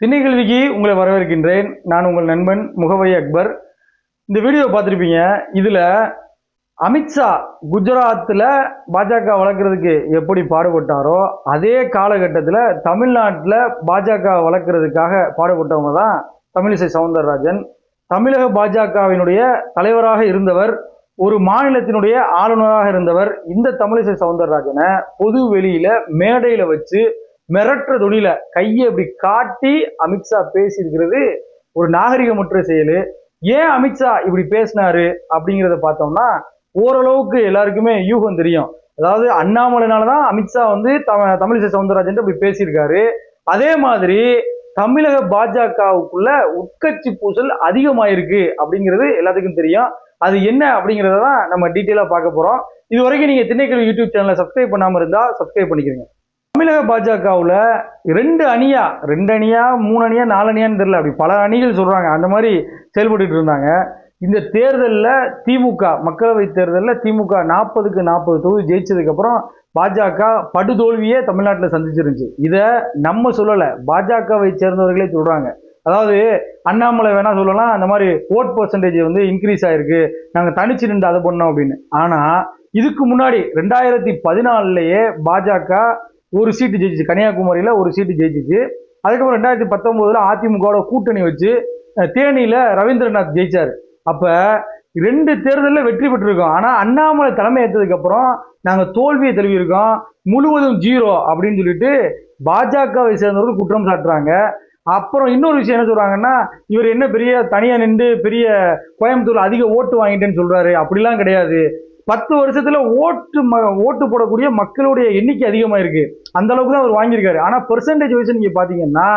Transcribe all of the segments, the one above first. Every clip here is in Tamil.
திண்ணைக்கல்விக்கு உங்களை வரவேற்கின்றேன். நான் உங்கள் நண்பன் முகவை அக்பர். இந்த வீடியோ பார்த்துருப்பீங்க. இதில் அமித்ஷா குஜராத்தில் பாஜக வளர்க்குறதுக்கு எப்படி பாடுபட்டாரோ அதே காலகட்டத்தில் தமிழ்நாட்டில் பாஜக வளர்க்குறதுக்காக பாடுபட்டவங்க தான் தமிழிசை சவுந்தரராஜன். தமிழக பாஜகவினுடைய தலைவராக இருந்தவர் ஒரு மாநிலத்தினுடைய ஆளுநராக இருந்தவர் இந்த தமிழிசை சவுந்தரராஜனை பொது வெளியில் மேடையில் வச்சு மிரட்டுற துணியில கையை இப்படி காட்டி அமித்ஷா பேசியிருக்கிறது ஒரு நாகரிகமற்ற செயல். ஏன் அமித்ஷா இப்படி பேசினாரு அப்படிங்கிறத பார்த்தோம்னா ஓரளவுக்கு எல்லாருக்குமே யூகம் தெரியும். அதாவது அண்ணாமலைனால தான் அமித்ஷா வந்து தம தமிழிசை சவுந்தரராஜன் இப்படி பேசியிருக்காரு. அதே மாதிரி தமிழக பாஜகவுக்குள்ள உட்கட்சி பூசல் அதிகமாயிருக்கு அப்படிங்கிறது எல்லாத்துக்கும் தெரியும். அது என்ன அப்படிங்கிறத தான் நம்ம டீட்டெயிலாக பார்க்க போகிறோம் இது வரைக்கும் நீங்கள் திண்ணைக்கல்வி யூடியூப் சேனலை சப்ஸ்கிரைப் பண்ணாமல் இருந்தால் சப்ஸ்கிரைப் பண்ணிக்கிறீங்க. தமிழக பாஜகவில் ரெண்டு அணியா ரெண்டு அணியா மூணு அணியா நாலு அணியான்னு தெரியல. அப்படி பல அணிகள் சொல்கிறாங்க அந்த மாதிரி செயல்பட்டு இருந்தாங்க. இந்த தேர்தலில் திமுக மக்களவை தேர்தலில் திமுக நாற்பதுக்கு நாற்பது தொகுதி ஜெயிச்சதுக்கப்புறம் பாஜக படுதோல்வியே தமிழ்நாட்டில் சந்திச்சிருந்துச்சு. இதை நம்ம சொல்லலை. பாஜகவை சேர்ந்தவர்களே சொல்கிறாங்க அதாவது அண்ணாமலை வேணால் சொல்லலாம். அந்த மாதிரி ஓட் பர்சன்டேஜ் வந்து இன்க்ரீஸ் ஆகிருக்கு நாங்கள் தனிச்சு நின்று அதை பண்ணோம் அப்படின்னு. ஆனால் இதுக்கு முன்னாடி ரெண்டாயிரத்தி பதினாலுலேயே பாஜக ஒரு சீட்டு ஜெயிச்சிச்சு. கன்னியாகுமரியில் ஒரு சீட்டு ஜெயிச்சிச்சு. அதுக்கப்புறம் ரெண்டாயிரத்தி பத்தொம்போதில் அதிமுகவோட கூட்டணி வச்சு தேனியில் ரவீந்திரநாத் ஜெயிச்சார். அப்போ ரெண்டு தேர்தலில் வெற்றி பெற்றிருக்கோம். ஆனால் அண்ணாமலை தலைமை ஏற்றதுக்கப்புறம் நாங்கள் தோல்வியை தழுவியிருக்கோம். முழுவதும் ஜீரோ அப்படின்னு சொல்லிட்டு பாஜகவை சேர்ந்தவர்கள் குற்றம் சாட்டுறாங்க. அப்புறம் இன்னொரு விஷயம் என்ன சொல்கிறாங்கன்னா இவர் என்ன பெரிய தனியாக நின்று பெரிய கோயம்புத்தூர் அதிக ஓட்டு வாங்கிட்டேன்னு சொல்கிறாரு அப்படிலாம் கிடையாது. பத்து வருஷத்துல ஓட்டு ம- ஓட்டு போடக்கூடிய மக்களுடைய எண்ணிக்கை அதிகமா இருக்கு அந்த அளவுக்கு தான் அவர் வாங்கியிருக்காரு. ஆனா பெர்சன்டேஜ் வைஸ் நீங்க பாத்தீங்கன்னா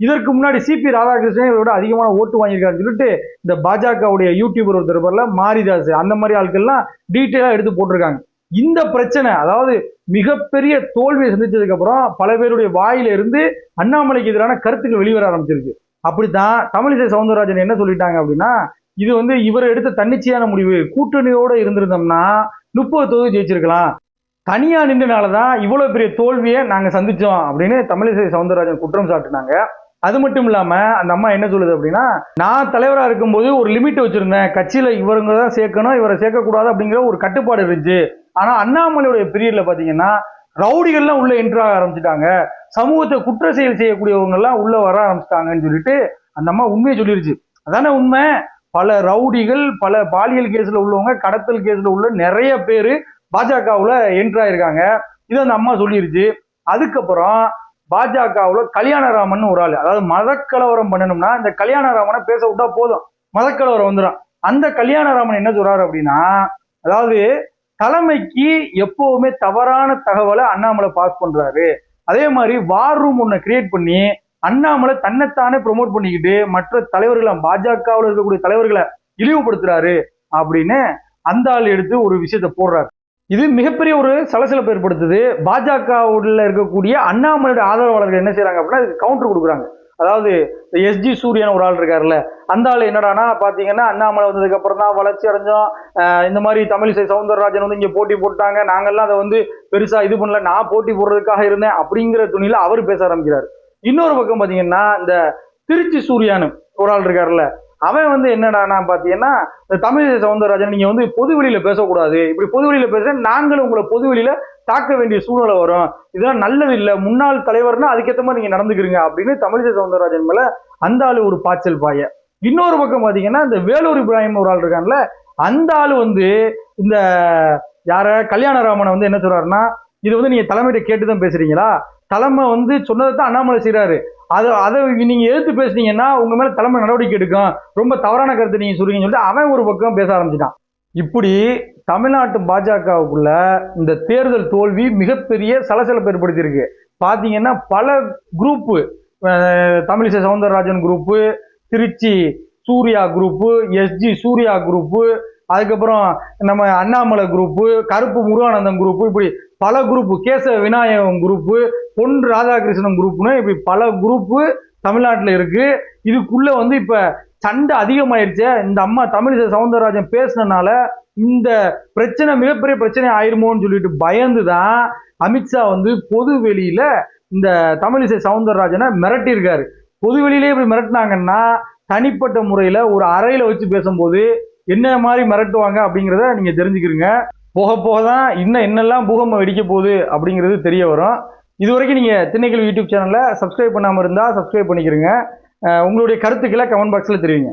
இதற்கு முன்னாடி சிபி ராதாகிருஷ்ணன் இவரோட அதிகமான ஓட்டு வாங்கியிருக்காருன்னு சொல்லிட்டு இந்த பாஜகவுடைய யூடியூபர் ஒருத்தர் பேர்ல மாரிதாஸ் அந்த மாதிரி ஆட்கள்லாம் டீட்டெயிலா எடுத்து போட்டிருக்காங்க. இந்த பிரச்சனை அதாவது மிகப்பெரிய தோல்வியை சந்திச்சதுக்கு அப்புறம் பல பேருடைய வாயில இருந்து அண்ணாமலைக்கு எதிரான கருத்துக்கள் வெளிவர ஆரம்பிச்சிருக்கு. அப்படித்தான் தமிழிசை சவுந்தரராஜன் என்ன சொல்லிட்டாங்க அப்படின்னா இது வந்து இவர் எடுத்த தன்னிச்சையான முடிவு. கூட்டணியோட இருந்திருந்தோம்னா முப்பது தொகுதி ஜெயிச்சிருக்கலாம். தனியா நின்றனால தான் இவ்வளவு பெரிய தோல்வியை நாங்க சந்திச்சோம் அப்படின்னு தமிழிசை சவுந்தரராஜன் குற்றம் சாட்டினாங்க. அது மட்டும் இல்லாம அந்த அம்மா என்ன சொல்லுது அப்படின்னா நான் தலைவரா இருக்கும்போது ஒரு லிமிட் வச்சிருந்தேன். கட்சியில இவருங்க தான் சேர்க்கணும் இவரை சேர்க்கக்கூடாது அப்படிங்கிற ஒரு கட்டுப்பாடு இருந்துச்சு. ஆனா அண்ணாமலையுடைய பீரியட்ல பாத்தீங்கன்னா ரவுடிகள்லாம் உள்ள என்ட்ரு ஆக ஆரம்பிச்சிட்டாங்க. சமூகத்தை குற்ற செயல் செய்யக்கூடியவங்க எல்லாம் உள்ள வர ஆரம்பிச்சிட்டாங்கன்னு சொல்லிட்டு அந்த அம்மா உண்மையை சொல்லிருச்சு. அதானே உண்மை? பல ரவுடிகள் பல பாலியல் கேஸ்ல உள்ளவங்க கடத்தல் கேஸ்ல உள்ள நிறைய பேர் பாஜகவுல என்ட்ரு ஆயிருக்காங்க. இது அந்த அம்மா சொல்லிருச்சு. அதுக்கப்புறம் பாஜகவுல கல்யாணராமன் ஒரு ஆள். அதாவது மதக்கலவரம் பண்ணணும்னா இந்த கல்யாணராமனை பேச விட்டா போதும். மதக்கலவரம் வந்துடும் அந்த கல்யாணராமன் என்ன சொல்றாரு அப்படின்னா அதாவது தலைமைக்கு எப்பவுமே தவறான தகவலை அண்ணாமலை பாஸ் பண்றாரு. அதே மாதிரி வார் ரூம் ஒன்று கிரியேட் பண்ணி அண்ணாமலை தன்னைத்தானே ப்ரொமோட் பண்ணிக்கிட்டு மற்ற தலைவர்களை பாஜகவில் இருக்கக்கூடிய தலைவர்களை இழிவுபடுத்துறாரு அப்படின்னு அந்த ஆள் எடுத்து ஒரு விஷயத்த போடுறாரு. இது மிகப்பெரிய ஒரு சலசலப்பு ஏற்படுத்துது. பாஜகவுல இருக்கக்கூடிய அண்ணாமலையோட ஆதரவாளர்கள் என்ன செய்யறாங்க அப்படின்னா அதுக்கு கவுண்டர் கொடுக்குறாங்க. அதாவது எஸ்ஜி சூரியன் ஒரு ஆள் இருக்காருல்ல அந்த ஆள் என்னடானா பாத்தீங்கன்னா அண்ணாமலை வந்ததுக்கு அப்புறம் தான் வளர்ச்சி அடைஞ்சோம். இந்த மாதிரி தமிழிசை சவுந்தரராஜன் வந்து இங்க போட்டி போட்டாங்க. நாங்கெல்லாம் அதை வந்து பெருசா இது பண்ணல. நான் போட்டி போடுறதுக்காக இருந்தேன் அப்படிங்கிற துணியில அவர் பேச ஆரம்பிக்கிறார். இன்னொரு பக்கம் பார்த்தீங்கன்னா இந்த திருச்சி சூர்யானு ஒரு ஆள் இருக்காருல்ல அவன் வந்து என்னடானா பார்த்தீங்கன்னா இந்த தமிழிசை சவுந்தரராஜன் நீங்க வந்து பொதுவெளியில் பேசக்கூடாது. இப்படி பொது வெளியில பேச நாங்களும் உங்களை பொது வெளியில தாக்க வேண்டிய சூழ்நிலை வரும். இதெல்லாம் நல்லது இல்லை. முன்னாள் தலைவர்னா அதுக்கேற்ற மாதிரி நீங்க நடந்துக்கிறீங்க அப்படின்னு தமிழிசை சவுந்தரராஜன் மேல அந்த ஆள் ஒரு பாய்ச்சல் பாய. இன்னொரு பக்கம் பார்த்தீங்கன்னா இந்த வேலூர் இப்ராஹிம் ஒரு ஆள் இருக்கான்ல அந்த ஆளு வந்து இந்த யார? கல்யாணராமனை வந்து என்ன சொல்றாருன்னா இது வந்து நீங்க தலைமையிட்ட கேட்டு தான் பேசுறீங்களா? தலைமை வந்து சொன்னதை தான் அண்ணாமலை செய்கிறாரு அதை அதை நீங்கள் எதிர்த்து பேசுனீங்கன்னா உங்கள் மேலே தலைமை நடவடிக்கை எடுக்கும். ரொம்ப தவறான கருத்தை நீங்கள் சொல்றீங்கன்னு சொல்லிட்டு அவன் ஒரு பக்கம் பேச ஆரம்பிச்சிட்டான். இப்படி தமிழ்நாட்டு பாஜகவுக்குள்ள இந்த தேர்தல் தோல்வி மிகப்பெரிய சலசலப்பு ஏற்படுத்தியிருக்கு. பார்த்தீங்கன்னா பல group Tamilisai Soundararajan group Trichy Surya group S G Surya group அதுக்கப்புறம் நம்ம அண்ணாமலை குரூப்பு கருப்பு முருகானந்தம் குரூப்பு இப்படி பல குரூப்பு கேசவ விநாயகம் குரூப்பு பொன் ராதாகிருஷ்ணன் குரூப்னு இப்படி பல குரூப்பு தமிழ்நாட்டில் இருக்கு. இதுக்குள்ளே வந்து இப்போ சண்டை அதிகமாயிருச்சு. இந்த அம்மா தமிழிசை சவுந்தரராஜன் பேசினனால இந்த பிரச்சனை மிகப்பெரிய பிரச்சனை ஆயிருமோன்னு சொல்லிட்டு பயந்து தான் அமித்ஷா வந்து பொது வெளியில இந்த தமிழிசை சவுந்தரராஜனை மிரட்டியிருக்காரு. பொது வெளியிலே இப்படி மிரட்டினாங்கன்னா தனிப்பட்ட முறையில் ஒரு அறையில் வச்சு பேசும்போது என்ன மாதிரி மிரட்டுவாங்க அப்படிங்கிறத நீங்கள் தெரிஞ்சுக்கிறீங்க. போக போக தான் இன்னும் என்னெல்லாம் பூகம்பம் வெடிக்க போகுது அப்படிங்கிறது தெரிய வரும். இது வரைக்கும் நீங்கள் திண்ணைக்கல் யூடியூப் சேனலில் சப்ஸ்கிரைப் பண்ணாமல் இருந்தால் சப்ஸ்கிரைப் பண்ணிக்கிறீங்க. உங்களுடைய கருத்துக்களை கமெண்ட் பாக்ஸில் தெரிவிங்க.